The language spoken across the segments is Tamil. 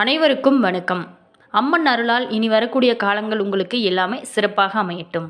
அனைவருக்கும் வணக்கம். அம்மன் அருளால் இனி வரக்கூடிய காலங்கள் உங்களுக்கு எல்லாமே சிறப்பாக அமையட்டும்.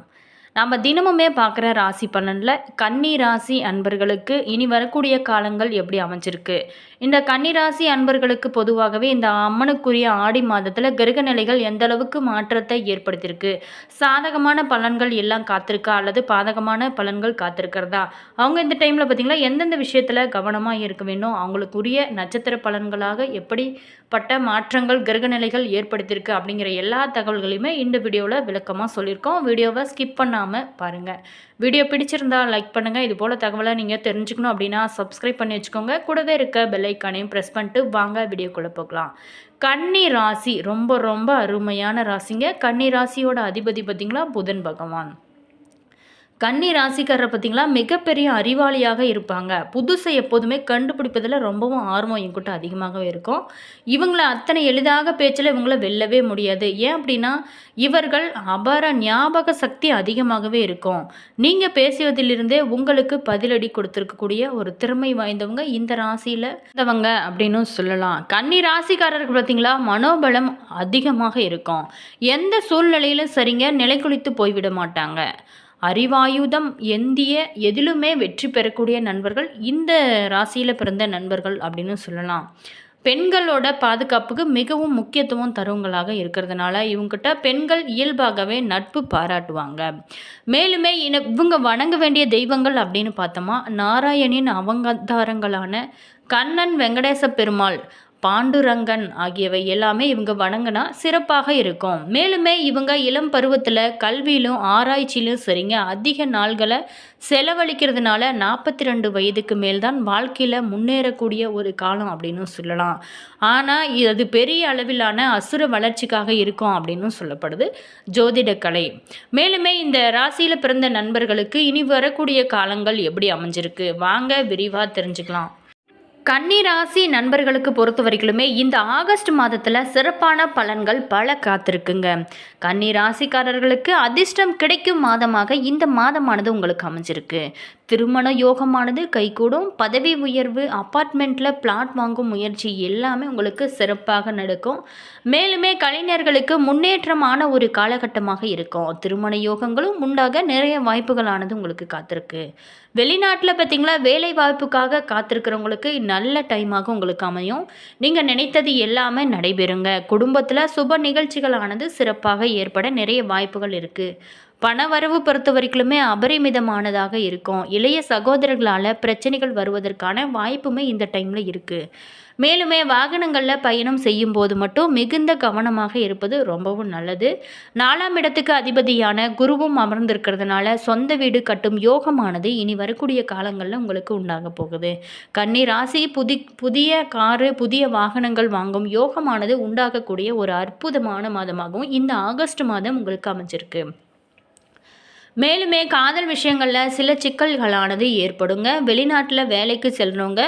நாம் தினமுமே பார்க்குற ராசி பலனில் கன்னி ராசி அன்பர்களுக்கு இனி வரக்கூடிய காலங்கள் எப்படி அமைஞ்சிருக்கு? இந்த கன்னி ராசி அன்பர்களுக்கு பொதுவாகவே இந்த அம்மனுக்குரிய ஆடி மாதத்தில் கிரக நிலைகள் எந்த அளவுக்கு மாற்றத்தை ஏற்படுத்தியிருக்கு? சாதகமான பலன்கள் எல்லாம் காத்திருக்கா? அல்லது பாதகமான பலன்கள் காத்திருக்கிறதா? அவங்க இந்த டைமில் பார்த்திங்களா எந்தெந்த விஷயத்தில் கவனமாக இருக்க வேண்டும் அவங்களுக்குரிய நட்சத்திர பலன்களாக எப்படி பட்ட மாற்றங்கள் கிரகநிலைகள் ஏற்படுத்தியிருக்கு அப்படிங்கிற எல்லா தகவல்களையுமே இந்த வீடியோவில் விளக்கமாக சொல்லியிருக்கோம். வீடியோவை ஸ்கிப் பண்ணாமல் பாருங்கள் வீடியோ பிடிச்சிருந்தா லைக் பண்ணுங்கள் இது போல் தகவலை நீங்கள் தெரிஞ்சுக்கணும் அப்படின்னா சப்ஸ்கிரைப் பண்ணி வச்சுக்கோங்க. கூடவே இருக்க பெல்லைக்கானையும் ப்ரெஸ் பண்ணிட்டு வாங்க வீடியோக்குள்ளே போகலாம். கன்னி ராசி ரொம்ப ரொம்ப அருமையான ராசிங்க. கன்னி ராசியோட அதிபதி பார்த்திங்களா? புதன் பகவான். கன்னி ராசிக்காரரை பார்த்திங்களா மிகப்பெரிய அறிவாளியாக இருப்பாங்க. புதுசை எப்போதுமே கண்டுபிடிப்பதில் ரொம்பவும் ஆர்வம் என்கிட்ட அதிகமாகவே இருக்கும். இவங்களை அத்தனை எளிதாக பேச்சில் இவங்கள வெல்லவே முடியாது. ஏன் அப்படின்னா இவர்கள் அபார ஞாபக சக்தி அதிகமாகவே இருக்கும். நீங்கள் பேசுவதிலிருந்தே உங்களுக்கு பதிலடி கொடுத்துருக்கக்கூடிய ஒரு திறமை வாய்ந்தவங்க இந்த ராசியில் இருந்தவங்க அப்படின்னு சொல்லலாம். கன்னி ராசிக்காரர்கள் பார்த்திங்களா மனோபலம் அதிகமாக இருக்கும். எந்த சூழ்நிலையிலும் சரிங்க நிலைக்குளித்து போய்விட மாட்டாங்க. அறிவாயுதம் எந்திய எதிலுமே வெற்றி பெறக்கூடிய நண்பர்கள் இந்த ராசியில் பிறந்த நண்பர்கள் அப்படின்னு சொல்லலாம். பெண்களோட பாதுகாப்புக்கு மிகவும் முக்கியத்துவம் தருவங்களாக இருக்கிறதுனால இவங்ககிட்ட பெண்கள் இயல்பாகவே நட்பு பாராட்டுவாங்க. மேலுமே இன இவங்க வணங்க வேண்டிய தெய்வங்கள் அப்படின்னு பார்த்தோமா நாராயணின் அவங்கதாரங்களான கண்ணன் வெங்கடேச பெருமாள் பாண்டுரங்கன் ஆகியவை எல்லாமே இவங்க வணங்கினா சிறப்பாக இருக்கும். மேலுமே இவங்க இளம் பருவத்தில் கல்வியிலும் ஆராய்ச்சியிலும் சரிங்க அதிக நாள்களை செலவழிக்கிறதுனால நாற்பத்தி ரெண்டு வயதுக்கு மேல் தான் வாழ்க்கையில் முன்னேறக்கூடிய ஒரு காலம் அப்படின்னு சொல்லலாம். ஆனால் அது பெரிய அளவிலான அசுர வளர்ச்சிக்காக இருக்கும் அப்படின்னு சொல்லப்படுது ஜோதிடக்கலை. மேலுமே இந்த ராசியில் பிறந்த நண்பர்களுக்கு இனி வரக்கூடிய காலங்கள் எப்படி அமைஞ்சிருக்கு? வாங்க விரிவாக தெரிஞ்சுக்கலாம். கன்னிராசி நண்பர்களுக்கு பொறுத்த வரைக்குமே இந்த ஆகஸ்ட் மாதத்தில் சிறப்பான பலன்கள் பல காத்திருக்குங்க. கன்னிராசிக்காரர்களுக்கு அதிர்ஷ்டம் கிடைக்கும் மாதமாக இந்த மாதமானது உங்களுக்கு அமைஞ்சிருக்கு. திருமண யோகமானது கைகூடும். பதவி உயர்வு அப்பார்ட்மெண்ட்டில் பிளாட் வாங்கும் முயற்சி எல்லாமே உங்களுக்கு சிறப்பாக நடக்கும். மேலுமே கலைஞர்களுக்கு முன்னேற்றமான ஒரு காலகட்டமாக இருக்கும். திருமண யோகங்களும் உண்டாக நிறைய வாய்ப்புகளானது உங்களுக்கு காத்திருக்கு. வெளிநாட்டில் பார்த்தீங்களா வேலை வாய்ப்புக்காக காத்திருக்கிறவங்களுக்கு நல்ல டைமாக உங்களுக்கு அமையும். நீங்கள் நினைத்தது எல்லாமே நடைபெறுங்க. குடும்பத்தில் சுப நிகழ்ச்சிகளானது சிறப்பாக ஏற்பட நிறைய வாய்ப்புகள் இருக்குது பணவரவு பொறுத்த வரைக்குமே அபரிமிதமானதாக இருக்கும். இளைய சகோதரர்களால் பிரச்சனைகள் வருவதற்கான வாய்ப்புமே இந்த டைமில் இருக்குது மேலுமே வாகனங்களில் பயணம் செய்யும் போது மட்டும் மிகுந்த கவனமாக இருப்பது ரொம்பவும் நல்லது. நாலாம் இடத்துக்கு அதிபதியான குருவும் அமர்ந்திருக்கிறதுனால சொந்த வீடு கட்டும் யோகமானது இனி வரக்கூடிய காலங்களில் உங்களுக்கு உண்டாக போகுது. கன்னி ராசி புதி புதிய காரு புதிய வாகனங்கள் வாங்கும் யோகமானது உண்டாகக்கூடிய ஒரு அற்புதமான மாதமாகவும் இந்த ஆகஸ்ட் மாதம் உங்களுக்கு அமைஞ்சிருக்கு. மேலுமே காதல் விஷயங்களில் சில சிக்கல்களானது ஏற்படுங்க. வெளிநாட்டில் வேலைக்கு செல்றவங்க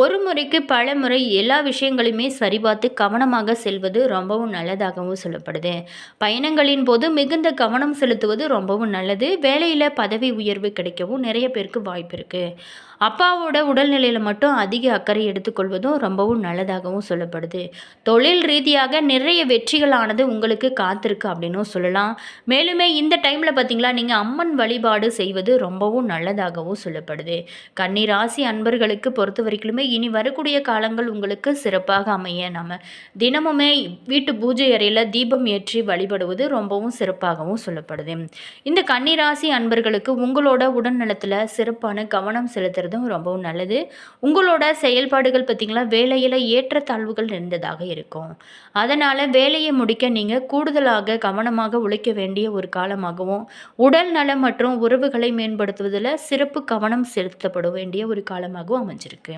ஒரு முறைக்கு பல முறை எல்லா விஷயங்களையுமே சரிபார்த்து கவனமாக செல்வது ரொம்பவும் நல்லதாகவும் சொல்லப்படுது. பயணங்களின் போது மிகுந்த கவனம் செலுத்துவது ரொம்பவும் நல்லது. வேலையில் பதவி உயர்வு கிடைக்கவும் நிறைய பேருக்கு வாய்ப்பு இருக்குது அப்பாவோட உடல்நிலையில் மட்டும் அதிக அக்கறை எடுத்துக்கொள்வதும் ரொம்பவும் நல்லதாகவும் சொல்லப்படுது. தொழில் ரீதியாக நிறைய வெற்றிகளானது உங்களுக்கு காத்திருக்கு அப்படின்னும் சொல்லலாம். மேலுமே இந்த டைமில் பார்த்தீங்களா நீங்கள் அம்மன் வழிபாடு செய்வது ரொம்பவும் நல்லதாகவும் சொல்லப்படுது. கன்னி ராசி அன்பர்களுக்கு பொறுத்த வரைக்குமே இனி வரக்கூடிய காலங்கள் உங்களுக்கு சிறப்பாக அமைய நம்ம தினமுமே வீட்டு பூஜை அறையில் தீபம் ஏற்றி வழிபடுவது ரொம்பவும் சிறப்பாகவும் சொல்லப்படுது. இந்த கன்னி ராசி அன்பர்களுக்கு உங்களோட உடல்நலத்தில் சிறப்பான கவனம் செலுத்துறது இருக்கிறதும் ரொம்பவும் நல்லது. உங்களோட செயல்பாடுகள் பார்த்திங்களா வேலையில் ஏற்றத்தாழ்வுகள் இருந்ததாக இருக்கும். அதனால் வேலையை முடிக்க நீங்கள் கூடுதலாக கவனமாக உழைக்க வேண்டிய ஒரு காலமாகவும் உடல் நலம் மற்றும் உறவுகளை மேம்படுத்துவதில் சிறப்பு கவனம் செலுத்தப்பட வேண்டிய ஒரு காலமாகவும் அமைஞ்சிருக்கு.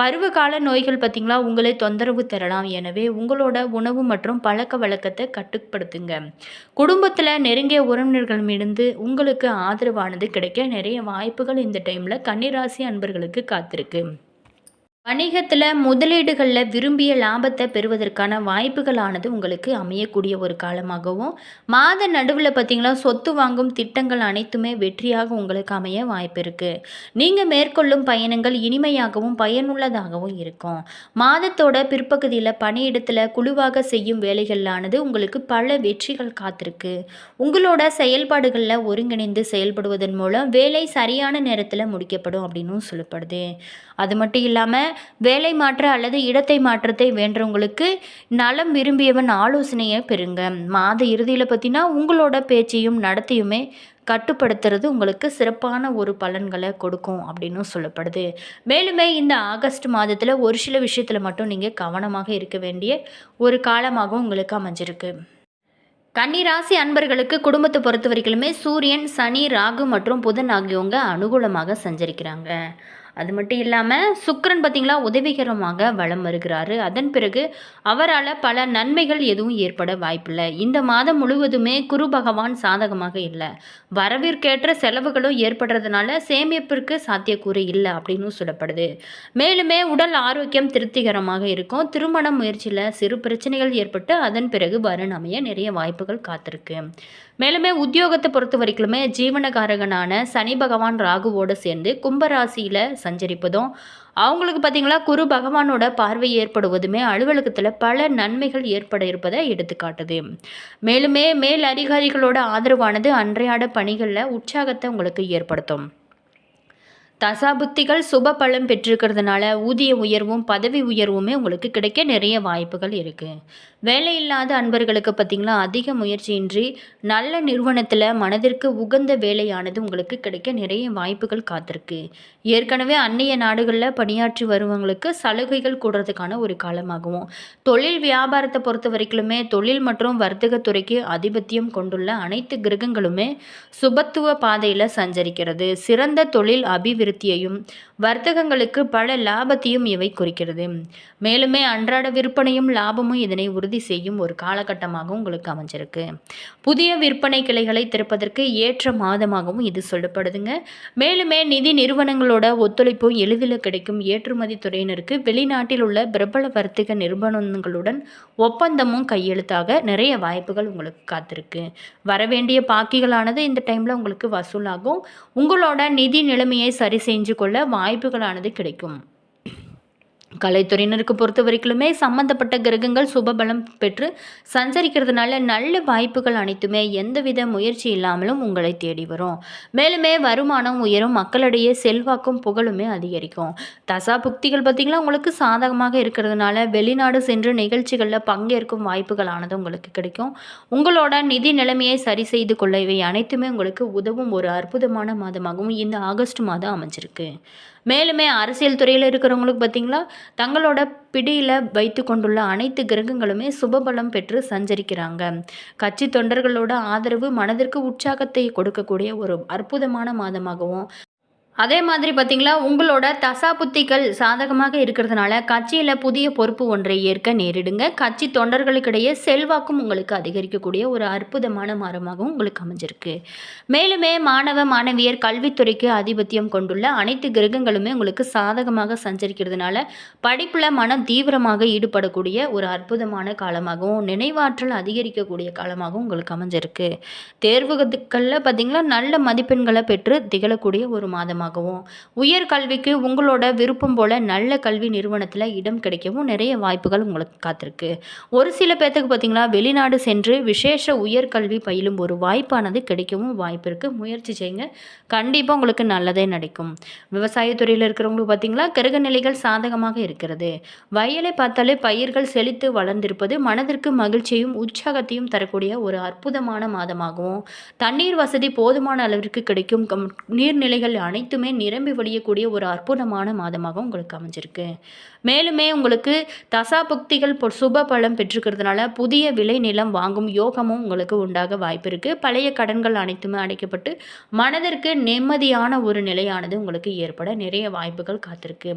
பருவகால நோய்கள் பார்த்திங்களா உங்களை தொந்தரவு தரலாம். எனவே உங்களோட உணவு மற்றும் பழக்க வழக்கத்தை கட்டுப்படுத்துங்க. குடும்பத்தில் நெருங்கிய உறவினர்களிடமிருந்து உங்களுக்கு ஆதரவானது கிடைக்க நிறைய வாய்ப்புகள் இந்த டைமில் கன்னிராசி அன்பர்களுக்கு காத்திருக்கு. வணிகத்தில் முதலீடுகளில் விரும்பிய லாபத்தை பெறுவதற்கான வாய்ப்புகளானது உங்களுக்கு அமையக்கூடிய ஒரு காலமாகவும் மாத நடுவில் பார்த்தீங்களா சொத்து வாங்கும் திட்டங்கள் அனைத்துமே வெற்றியாக உங்களுக்கு அமைய வாய்ப்பு இருக்குது நீங்கள் மேற்கொள்ளும் பயணங்கள் இனிமையாகவும் பயனுள்ளதாகவும் இருக்கும். மாதத்தோட பிற்பகுதியில் பணியிடத்தில் குழுவாக செய்யும் வேலைகளானது உங்களுக்கு பல வெற்றிகள் காத்திருக்கு. உங்களோட செயல்பாடுகளில் ஒருங்கிணைந்து செயல்படுவதன் மூலம் வேலை சரியான நேரத்தில் முடிக்கப்படும் அப்படின்னும் சொல்லப்படுது. அது மட்டும் இல்லாமல் வேலை மாற்ற அல்லது இடத்தை மாற்றத்தை வேண்டவங்களுக்கு நலம் விரும்பியவன் ஆலோசனையை பெறுங்க. மாத இறுதியில் பார்த்தீங்கன்னா உங்களோட பேச்சையும் நடத்தையுமே கட்டுப்படுத்துறது உங்களுக்கு சிறப்பான ஒரு பலன்களை கொடுக்கும் அப்படின்னு சொல்லப்படுது. மேலுமே இந்த ஆகஸ்ட் மாதத்தில் ஒரு சில விஷயத்தில் மட்டும் நீங்கள் கவனமாக இருக்க வேண்டிய ஒரு காலமாகவும் உங்களுக்கு அமைஞ்சிருக்கு. கன்னிராசி அன்பர்களுக்கு குடும்பத்தை பொறுத்த வரைக்குமே சூரியன் சனி ராகு மற்றும் புதன் ஆகியவங்க அனுகூலமாக சஞ்சரிக்கிறாங்க. அது மட்டும் இல்லாமல் சுக்கரன் பார்த்திங்களா உதவிகரமாக வளம் வருகிறாரு. அதன் பிறகு அவரால் பல நன்மைகள் எதுவும் ஏற்பட வாய்ப்பில்லை. இந்த மாதம் முழுவதுமே குரு பகவான் சாதகமாக இல்லை. வரவிற்கேற்ற செலவுகளும் ஏற்படுறதுனால சேமிப்பிற்கு சாத்தியக்கூறு இல்லை அப்படின்னு சொல்லப்படுது. மேலுமே உடல் ஆரோக்கியம் திருப்திகரமாக இருக்கும். திருமண முயற்சியில் சிறு பிரச்சனைகள் ஏற்பட்டு அதன் பிறகு வரணமைய நிறைய வாய்ப்புகள் காத்திருக்கு. மேலுமே உத்தியோகத்தை பொறுத்த வரைக்குமே ஜீவனகாரகனான சனி பகவான் ராகுவோடு சேர்ந்து கும்பராசியில் சஞ்சரிப்பதும் அவங்களுக்கு பார்த்தீங்களா குரு பகவானோட பார்வை ஏற்படுவதுமே அலுவலகத்தில் பல நன்மைகள் ஏற்பட இருப்பதை எடுத்துக்காட்டுது. மேலுமே மேல் அதிகாரிகளோட ஆதரவானது அன்றையாட பணிகளில் உற்சாகத்தை உங்களுக்கு ஏற்படுத்தும். தசாபுத்திகள் சுப பலம் பெற்றிருக்கிறதுனால ஊதிய உயர்வும் பதவி உயர்வுமே உங்களுக்கு கிடைக்க நிறைய வாய்ப்புகள் இருக்குது வேலை இல்லாத அன்பர்களுக்கு பார்த்திங்களா அதிக முயற்சியின்றி நல்ல நிறுவனத்தில் மனதிற்கு உகந்த வேலையானது உங்களுக்கு கிடைக்க நிறைய வாய்ப்புகள் காத்திருக்கு. ஏற்கனவே அந்நிய நாடுகளில் பணியாற்றி வருவங்களுக்கு சலுகைகள் கூடுறதுக்கான ஒரு காலமாகவும் தொழில் வியாபாரத்தை பொறுத்த வரைக்குமே தொழில் மற்றும் வர்த்தகத்துறைக்கு ஆதிபத்தியம் கொண்டுள்ள அனைத்து கிரகங்களுமே சுபத்துவ பாதையில் சஞ்சரிக்கிறது. சிறந்த தொழில் அபிவிருத்தியையும் வர்த்தகங்களுக்கு பல லாபத்தையும் இவை குறிக்கிறது. மேலுமே அன்றாட விற்பனையும் லாபமும் இதனை உறுதி செய்யும் ஒரு காலகட்டமாகவும் உங்களுக்கு அமைஞ்சிருக்கு. புதிய விற்பனை கிளைகளை திறப்பதற்கு ஏற்ற மாதமாகவும் இது சொல்லப்படுதுங்க. மேலுமே நிதி நிறுவனங்களோட ஒத்துழைப்பு எளிதில் கிடைக்கும். ஏற்றுமதி துறையினருக்கு வெளிநாட்டில் உள்ள பிரபல வர்த்தக நிறுவனங்களுடன் ஒப்பந்தமும் கையெழுத்தாக நிறைய வாய்ப்புகள் உங்களுக்கு காத்திருக்கு. வரவேண்டிய பாக்கிகளானது இந்த டைமில் உங்களுக்கு வசூலாகும். உங்களோட நிதி நிலைமையை சரி செஞ்சு கொள்ள வாய்ப்புகளானது கிடைக்கும். கலைத்துறையினருக்கு பொறுத்த வரைக்குமே சம்மந்தப்பட்ட கிரகங்கள் சுபபலம் பெற்று சஞ்சரிக்கிறதுனால நல்ல வாய்ப்புகள் அனைத்துமே எந்தவித முயற்சி இல்லாமலும் உங்களை தேடி வரும். மேலுமே வருமானம் உயரும் மக்களிடையே செல்வாக்கும் புகழுமே அதிகரிக்கும். தசா புக்திகள் பார்த்திங்கன்னா உங்களுக்கு சாதகமாக இருக்கிறதுனால வெளிநாடு சென்று நிகழ்ச்சிகளில் பங்கேற்கும் வாய்ப்புகளானது உங்களுக்கு கிடைக்கும். உங்களோட நிதி நிலைமையை சரி செய்து கொள்ள இவை அனைத்துமே உங்களுக்கு உதவும் ஒரு அற்புதமான மாதமாகவும் இந்த ஆகஸ்ட் மாதம் அமைஞ்சிருக்கு. மேலுமே அரசியல் துறையில் இருக்கிறவங்களுக்கு பார்த்திங்களா தங்களோட பிடியில் வைத்து கொண்டுள்ள அனைத்து கிரகங்களுமே சுபபலம் பெற்று சஞ்சரிக்கிறாங்க. கட்சி தொண்டர்களோட ஆதரவு மனதிற்கு உற்சாகத்தை கொடுக்கக்கூடிய ஒரு அற்புதமான மாதமாகவும் அதே மாதிரி பார்த்தீங்களா உங்களோட தசாபுத்திகள் சாதகமாக இருக்கிறதுனால கட்சியில் புதிய பொறுப்பு ஒன்றை ஏற்க நேரிடுங்க. கட்சி தொண்டர்களுக்கிடையே செல்வாக்கும் உங்களுக்கு அதிகரிக்கக்கூடிய ஒரு அற்புதமான மரமாகவும் உங்களுக்கு அமைஞ்சிருக்கு. மேலுமே மாணவ மாணவியர் கல்வித்துறைக்கு ஆதிபத்தியம் கொண்டுள்ள அனைத்து கிரகங்களுமே உங்களுக்கு சாதகமாக சஞ்சரிக்கிறதுனால படிப்பில் மனம் தீவிரமாக ஈடுபடக்கூடிய ஒரு அற்புதமான காலமாகவும் நினைவாற்றல் அதிகரிக்கக்கூடிய காலமாகவும் உங்களுக்கு அமைஞ்சிருக்கு. தேர்வுகளில் பார்த்தீங்கன்னா நல்ல மதிப்பெண்களை பெற்று திகழக்கூடிய ஒரு மாதமாக காரணமாகவும் உயர்கல்விக்கு உங்களோட விருப்பம் போல் நல்ல கல்வி நிறுவனத்தில் இடம் கிடைக்கவும் நிறைய வாய்ப்புகள் உங்களுக்கு காத்திருக்கு. ஒரு சில பேர்த்துக்கு பார்த்திங்களா வெளிநாடு சென்று விசேஷ உயர்கல்வி பயிலும் ஒரு வாய்ப்பானது கிடைக்கவும் வாய்ப்பு இருக்குது முயற்சி செய்யுங்க கண்டிப்பாக உங்களுக்கு நல்லதே நடக்கும். விவசாயத்துறையில் இருக்கிறவங்களுக்கு பார்த்திங்களா கிரக நிலைகள் சாதகமாக இருக்கிறது. வயலை பார்த்தாலே பயிர்கள் செழித்து வளர்ந்திருப்பது மனதிற்கு மகிழ்ச்சியும் உற்சாகத்தையும் தரக்கூடிய ஒரு அற்புதமான மாதமாகவும் தண்ணீர் வசதி போதுமான அளவிற்கு கிடைக்கும். நீர்நிலைகள் அனைத்து அனைத்துமே நிரம்பி வழியக்கூடிய ஒரு அற்புதமான மாதமாக உங்களுக்கு அமைஞ்சிருக்கு. மேலுமே உங்களுக்கு தசா புக்திகள் சுப பலம் பெற்றுக்கிறதுனால புதிய விளை நிலம் வாங்கும் யோகமும் உங்களுக்கு உண்டாக வாய்ப்பு இருக்குது பழைய கடன்கள் அனைத்துமே அடைக்கப்பட்டு மனதிற்கு நிம்மதியான ஒரு நிலையானது உங்களுக்கு ஏற்பட நிறைய வாய்ப்புகள் காத்திருக்கு.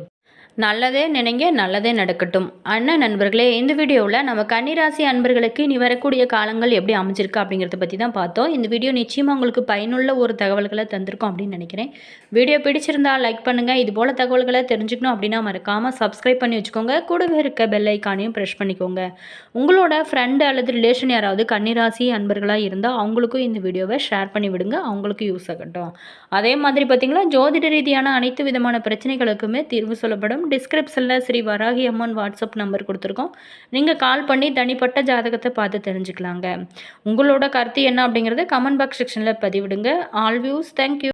நல்லதே நினைங்க நல்லதே நடக்கட்டும். அண்ணன் நண்பர்களே இந்த வீடியோவில் நம்ம கன்னிராசி அன்பர்களுக்கு இனி வரக்கூடிய காலங்கள் எப்படி அமைஞ்சிருக்கு அப்படிங்கிறத பற்றி தான் பார்த்தோம். இந்த வீடியோ நிச்சயமாக உங்களுக்கு பயனுள்ள ஒரு தகவல்களை தந்திருக்கோம் அப்படின்னு நினைக்கிறேன். வீடியோ பிடிச்சிருந்தால் லைக் பண்ணுங்கள் இது போல் தகவல்களை தெரிஞ்சுக்கணும் அப்படின்னா மறக்காமல் சப்ஸ்கிரைப் பண்ணி வச்சுக்கோங்க. கூடவே இருக்க பெல் ஐக்கானையும் ப்ரெஷ் பண்ணிக்கோங்க. உங்களோட ஃப்ரெண்டு அல்லது ரிலேஷன் யாராவது கன்னிராசி அன்பர்களாக இருந்தால் அவங்களுக்கும் இந்த வீடியோவை ஷேர் பண்ணி விடுங்க. அவங்களுக்கு யூஸ் ஆகட்டும். அதே மாதிரி பார்த்தீங்கன்னா ஜோதிட ரீதியான அனைத்து விதமான பிரச்சனைகளுக்குமே தீர்வு சொல்லப்படும். டிஸ்கிரிப்ஷனில் ஸ்ரீ வராகி அம்மன் வாட்ஸ்அப் நம்பர் கொடுத்துருக்கோம். நீங்கள் கால் பண்ணி தனிப்பட்ட ஜாதகத்தை பார்த்து தெரிஞ்சுக்கலாங்க. உங்களோட கருத்து என்ன அப்படிங்கிறது கமெண்ட் பாக்ஸ் செக்ஷனில் பதிவிடுங்க. All views thank you